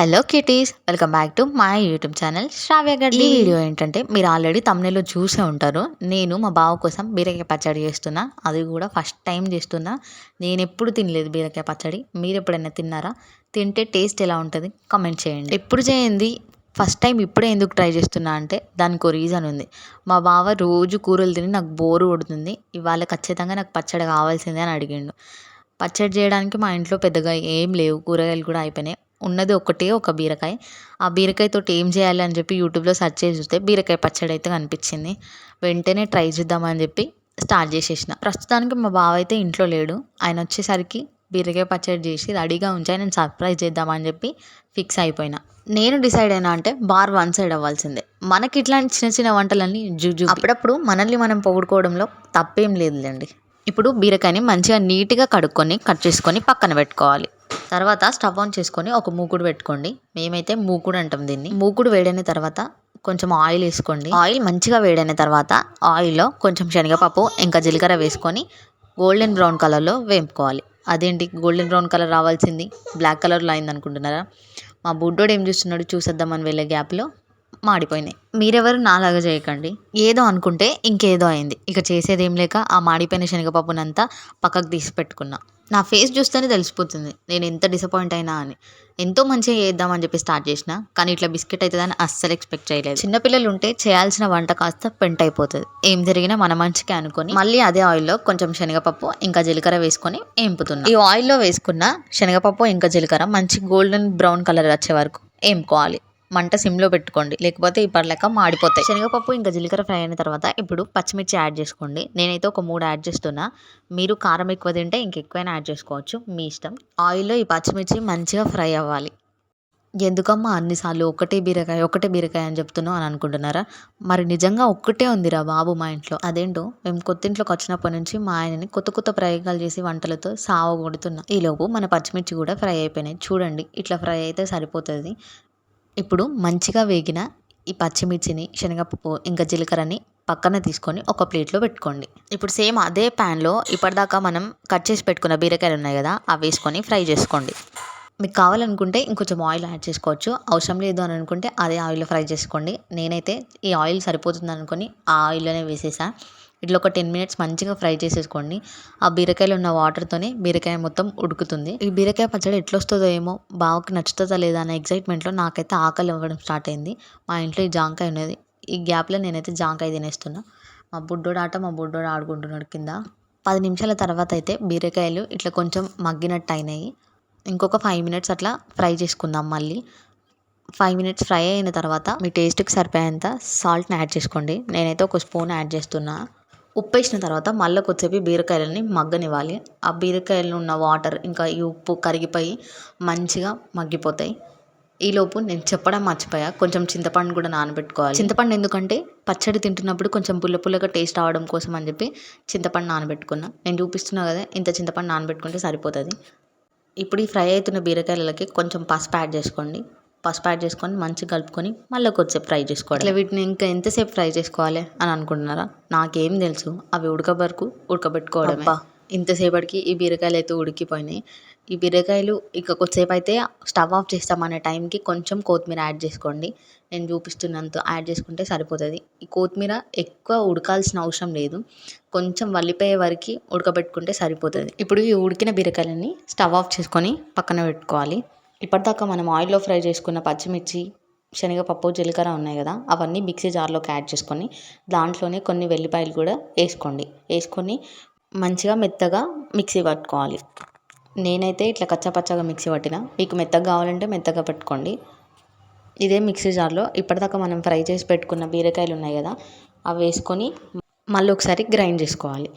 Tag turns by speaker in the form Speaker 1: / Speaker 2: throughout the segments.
Speaker 1: Hello kitties welcome back to my YouTube channel Shravya Gaddi ఈ video ఏంటంటే మీరు already తమిళలో చూసే ఉంటారు. నేను మా బావ కోసం బీరకాయ పచ్చడి చేస్తున్నా. అది కూడా ఫస్ట్ టైం చేస్తున్నా. నేను ఎప్పుడు తినలేదు బీరకాయ పచ్చడి. మీరు ఎప్పుడైనా తిన్నారా? తింటే టేస్ట్ ఎలా ఉంటుంది? కామెంట్ చేయండి. ఎప్పుడు చేయండి? ఫస్ట్ టైం ఇప్పుడే ఎందుకు ట్రై చేస్తున్నా అంటే దానికి ఒక రీజన్ ఉంది. మా బావ రోజు కూరలు తిని నాకు బోరు కొడుతుంది. ఇవాళ ఖచ్చితంగా నాకు పచ్చడి కావాల్సిందే అని అడిగిండు. పచ్చడి చేయడానికి మా ఇంట్లో పెద్దగా ఏం లేవు. కూరగాయలు కూడా అయిపోయినాయి. ఉన్నది ఒకటే ఒక బీరకాయ. ఆ బీరకాయతోటి ఏం చేయాలి అని చెప్పి యూట్యూబ్లో సెర్చ్ చేసి చూస్తే బీరకాయ పచ్చడి అయితే కనిపించింది. వెంటనే ట్రై చేద్దామని చెప్పి స్టార్ట్ చేసేసిన. ప్రస్తుతానికి మా బావ అయితే ఇంట్లో లేడు. ఆయన వచ్చేసరికి బీరకాయ పచ్చడి చేసి రెడీగా ఉంచి నేను సర్ప్రైజ్ చేద్దామని చెప్పి ఫిక్స్ అయిపోయినా. నేను డిసైడ్ అయినా అంటే బార్ వన్ సైడ్ అవ్వాల్సిందే. మనకి ఇట్లాంటి చిన్న చిన్న వంటలన్నీ జుజు అప్పుడప్పుడు మనల్ని మనం పొగుడుకోవడంలో తప్పేం లేదులేండి. ఇప్పుడు బీరకాయని మంచిగా నీట్గా కడుక్కొని కట్ చేసుకొని పక్కన పెట్టుకోవాలి. తర్వాత స్టవ్ ఆన్ చేసుకొని ఒక మూకుడు పెట్టుకోండి. మేమైతే మూకుడు అంటాం దీన్ని. మూకుడు వేడైన తర్వాత కొంచెం ఆయిల్ వేసుకోండి. ఆయిల్ మంచిగా వేడైన తర్వాత ఆయిల్లో కొంచెం శనగపప్పు ఇంకా జీలకర్ర వేసుకొని గోల్డెన్ బ్రౌన్ కలర్లో వేపుకోవాలి. అదేంటి? గోల్డెన్ బ్రౌన్ కలర్ రావాల్సింది. బ్లాక్ కలర్లో అయింది అనుకుంటున్నారా మా బుడ్డోడు ఏం చూస్తున్నాడు చూసేద్దామని వెళ్ళే గ్యాప్లో మాడిపోయినాయి. మీరెవరు నాలాగా చేయకండి. ఏదో అనుకుంటే ఇంకేదో అయింది. ఇక చేసేది ఏం లేక ఆ మాడిపోయిన శనగపప్పునంతా పక్కకు తీసి పెట్టుకున్నా. నా ఫేస్ చూస్తేనే తెలిసిపోతుంది. నేను ఎంత డిసప్పాయింట్ అయినా అని. ఎంతో మంచిగా చేద్దామని చెప్పి స్టార్ట్ చేసిన కానీ ఇట్లా బిస్కెట్ అవుతుందని అస్సలు ఎక్స్పెక్ట్ చేయలేదు. చిన్నపిల్లలు ఉంటే చేయాల్సిన వంట కాస్త పెంట్ అయిపోతుంది. ఏం జరిగినా మన మంచిగా అనుకొని మళ్ళీ అదే ఆయిల్లో కొంచెం శనగపప్పు ఇంకా జీలకర్ర వేసుకొని ఏంపుతున్నా. ఈ ఆయిల్లో వేసుకున్న శనగపప్పు ఇంకా జీలకర్ర మంచి గోల్డెన్ బ్రౌన్ కలర్ వచ్చే వరకు ఏంపుకోవాలి. మంట సిమ్లో పెట్టుకోండి. లేకపోతే ఇప్పటిలేక మాడిపోతాయి. శనగపప్పు ఇంకా జీలకర్ర ఫ్రై అయిన తర్వాత ఇప్పుడు పచ్చిమిర్చి యాడ్ చేసుకోండి. నేనైతే ఒక మూడు యాడ్ చేస్తున్నా. మీరు కారం ఎక్కువ తింటే ఇంకెక్కువైనా యాడ్ చేసుకోవచ్చు. మీ ఇష్టం. ఆయిల్లో ఈ పచ్చిమిర్చి మంచిగా ఫ్రై అవ్వాలి. ఎందుకమ్మా అన్నిసార్లు ఒకటే బీరకాయ ఒకటే బీరకాయ అని చెప్తున్నావు అని అనుకుంటున్నారా? మరి నిజంగా ఒక్కటే ఉందిరా బాబు మా ఇంట్లో. అదేంటో? మేము కొత్తింట్లోకి వచ్చినప్పటి నుంచి మా ఆయనని కొత్త కొత్త ప్రయోగాలు చేసి వంటలతో సావగొడుతున్నా. ఈలోపు మన పచ్చిమిర్చి కూడా ఫ్రై అయిపోయినాయి. చూడండి. ఇట్లా ఫ్రై అయితే సరిపోతుంది. ఇప్పుడు మంచిగా వేగిన ఈ పచ్చిమిర్చిని శనగపప్పు ఇంకా జీలకర్రని పక్కన తీసుకొని ఒక ప్లేట్లో పెట్టుకోండి. ఇప్పుడు సేమ్ అదే ప్యాన్లో ఇప్పటిదాకా మనం కట్ చేసి పెట్టుకున్న బీరకాయలు ఉన్నాయి కదా అవి వేసుకొని ఫ్రై చేసుకోండి. మీకు కావాలనుకుంటే ఇంకొంచెం ఆయిల్ యాడ్ చేసుకోవచ్చు. అవసరం లేదు అని అనుకుంటే అదే ఆయిల్లో ఫ్రై చేసుకోండి. నేనైతే ఈ ఆయిల్ సరిపోతుంది అనుకొని ఆ ఆయిల్లోనే వేసేసా. ఇట్లా ఒక టెన్ మినిట్స్ మంచిగా ఫ్రై చేసేసుకోండి. ఆ బీరకాయలో ఉన్న వాటర్తోనే బీరకాయ మొత్తం ఉడుకుతుంది. ఈ బీరకాయ పచ్చడి ఎట్లా వస్తుందో ఏమో బావకి నచ్చుతుందా లేదా అనే ఎగ్జైట్మెంట్లో నాకైతే ఆకలి ఇవ్వడం స్టార్ట్ అయింది. మా ఇంట్లో ఈ జాంకాయ ఉన్నది. ఈ గ్యాప్లో నేనైతే జాంకాయ తినేస్తున్నా. మా బుడ్డోడు ఆట మా బుడ్డోడు ఆడుకుంటున్నాడు కింద. పది నిమిషాల తర్వాత అయితే బీరకాయలు ఇట్లా కొంచెం మగ్గినట్టు అయినాయి. ఇంకొక ఫైవ్ మినిట్స్ అట్లా ఫ్రై చేసుకుందాం మళ్ళీ. ఫైవ్ మినిట్స్ ఫ్రై అయిన తర్వాత మీ టేస్ట్కి సరిపోయేంత సాల్ట్ని యాడ్ చేసుకోండి. నేనైతే ఒక స్పూన్ యాడ్ చేస్తున్నా. ఉప్పు వేసిన తర్వాత మళ్ళీ కొద్దిసేపు బీరకాయలని మగ్గనివ్వాలి. ఆ బీరకాయలు ఉన్న వాటర్ ఇంకా ఈ ఉప్పు కరిగిపోయి మంచిగా మగ్గిపోతాయి. ఈలోపు నేను చెప్పడం మర్చిపోయా. కొంచెం చింతపండు కూడా నానబెట్టుకోవాలి. చింతపండు ఎందుకంటే పచ్చడి తింటున్నప్పుడు కొంచెం పుల్ల పుల్లగా టేస్ట్ అవడం కోసం అని చెప్పి చింతపండు నానబెట్టుకున్నా. నేను చూపిస్తున్నా కదా ఇంత చింతపండు నానబెట్టుకుంటే సరిపోతుంది. ఇప్పుడు ఈ ఫ్రై అవుతున్న బీరకాయలకి కొంచెం పసుపు యాడ్ చేసుకోండి. పసుపు యాడ్ చేసుకొని మంచిగా కలుపుకొని మళ్ళీ కొద్దిసేపు ఫ్రై చేసుకోవాలి ఇట్లా వీటిని ఇంకా ఎంతసేపు ఫ్రై చేసుకోవాలి అని అనుకుంటున్నారా? నాకేం తెలుసు. అవి ఉడక వరకు ఉడకబెట్టుకోవడమే ఇంతసేపటికి ఈ బీరకాయలు అయితే ఉడికిపోయినాయి. ఈ బీరకాయలు ఇక కొద్దిసేపు అయితే స్టవ్ ఆఫ్ చేస్తామనే టైంకి కొంచెం కొత్తిమీర యాడ్ చేసుకోండి. నేను చూపిస్తున్నంత యాడ్ చేసుకుంటే సరిపోతుంది. ఈ కొత్తిమీర ఎక్కువ ఉడకాల్సిన అవసరం లేదు. కొంచెం వల్లిపోయే వరకు ఉడకబెట్టుకుంటే సరిపోతుంది. ఇప్పుడు ఈ ఉడికిన బీరకాయలని స్టవ్ ఆఫ్ చేసుకొని పక్కన పెట్టుకోవాలి. ఇప్పటిదాకా మనం ఆయిల్లో ఫ్రై చేసుకున్న పచ్చిమిర్చి శనగపప్పు జీలకర్ర ఉన్నాయి కదా అవన్నీ మిక్సీ జార్లోకి యాడ్ చేసుకొని దాంట్లోనే కొన్ని వెల్లిపాయలు కూడా వేసుకోండి. వేసుకొని మంచిగా మెత్తగా మిక్సీ పట్టుకోవాలి. నేనైతే ఇట్లా కచ్చపచ్చగా మిక్సీ పట్టిన. మీకు మెత్తగా కావాలంటే మెత్తగా పెట్టుకోండి. ఇదే మిక్సీ జార్లో ఇప్పటిదాకా మనం ఫ్రై చేసి పెట్టుకున్న బీరకాయలు ఉన్నాయి కదా అవి వేసుకొని మళ్ళీ ఒకసారి గ్రైండ్ చేసుకోవాలి.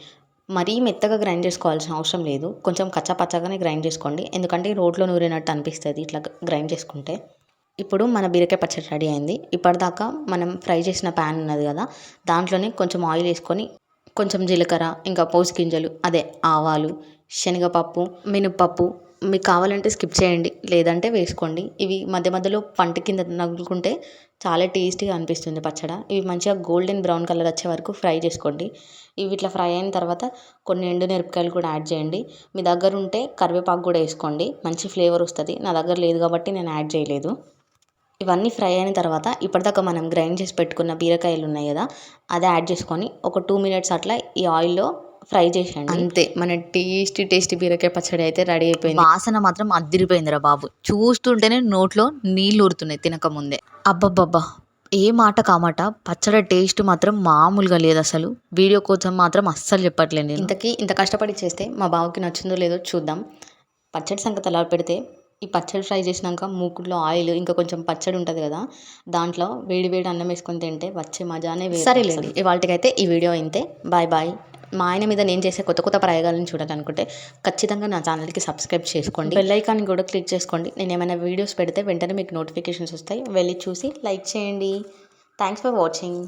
Speaker 1: మరీ మెత్తగా గ్రైండ్ చేసుకోవాల్సిన అవసరం లేదు. కొంచెం కచ్చాపచ్చాగానే గ్రైండ్ చేసుకోండి. ఎందుకంటే రోట్లో నూరినట్టు అనిపిస్తుంది ఇట్లా గ్రైండ్ చేసుకుంటే. ఇప్పుడు మన బీరకాయ పచ్చడి రెడీ అయింది. ఇప్పటిదాకా మనం ఫ్రై చేసిన ప్యాన్ ఉన్నది కదా దాంట్లోనే కొంచెం ఆయిల్ వేసుకొని కొంచెం జీలకర్ర ఇంకా పోసి గింజలు అదే ఆవాలు శనగపప్పు మినప్పప్పు మీకు కావాలంటే స్కిప్ చేయండి లేదంటే వేసుకోండి. ఇవి మధ్య మధ్యలో పంట కింద నగులుకుంటే చాలా టేస్టీగా అనిపిస్తుంది పచ్చడ. ఇవి మంచిగా గోల్డెన్ బ్రౌన్ కలర్ వచ్చే వరకు ఫ్రై చేసుకోండి. ఇవి ఇట్లా ఫ్రై అయిన తర్వాత కొన్ని ఎండు మిరపకాయలు కూడా యాడ్ చేయండి. మీ దగ్గర ఉంటే కరివేపాకు కూడా వేసుకోండి. మంచి ఫ్లేవర్ వస్తుంది. నా దగ్గర లేదు కాబట్టి నేను యాడ్ చేయలేదు. ఇవన్నీ ఫ్రై అయిన తర్వాత ఇప్పటిదాకా మనం గ్రైండ్ చేసి పెట్టుకున్న బీరకాయలు ఉన్నాయి కదా అది యాడ్ చేసుకొని ఒక టూ మినిట్స్ అట్లా ఈ ఆయిల్లో ఫ్రై చేసేయండి. అంతే. మన టేస్టీ టేస్టీ బీరకాయ పచ్చడి అయితే రెడీ అయిపోయింది. వాసన మాత్రం అద్దిరిపోయిందిరా బాబు. చూస్తుంటేనే నోట్లో నీళ్ళు ఊరుతున్నాయి తినకముందే అబ్బబ్బబ్బా. ఏ మాట కామాట. పచ్చడి టేస్ట్ మాత్రం మామూలుగా లేదు అసలు. వీడియో కోసం మాత్రం అస్సలు చెప్పట్లేదు నేను. ఇంతకీ ఇంత కష్టపడి చేస్తే మా బావకి నచ్చిందో లేదో చూద్దాం. పచ్చడి సంగతి అలా పెడితే ఈ పచ్చడి ఫ్రై చేసినాక మూకుడులో ఆయిల్ ఇంకా కొంచెం పచ్చడి ఉంటుంది కదా దాంట్లో వేడి వేడి అన్నం వేసుకొని తింటే వచ్చే మజానే వేరు సరేలేండి. ఇవాళకైతే ఈ వీడియో ఇంతే. Bye bye. మా ఆయన మీద నేను చేసే కొత్త కొత్త ప్రయోగాలను చూడాలనుకుంటే ఖచ్చితంగా నా ఛానల్కి సబ్స్క్రైబ్ చేసుకోండి. బెల్ ఐకాన్ కూడా క్లిక్ చేసుకోండి. నేను ఏమైనా వీడియోస్ పెడితే వెంటనే మీకు నోటిఫికేషన్స్ వస్తాయి. వెళ్ళి చూసి లైక్ చేయండి. Thanks for watching.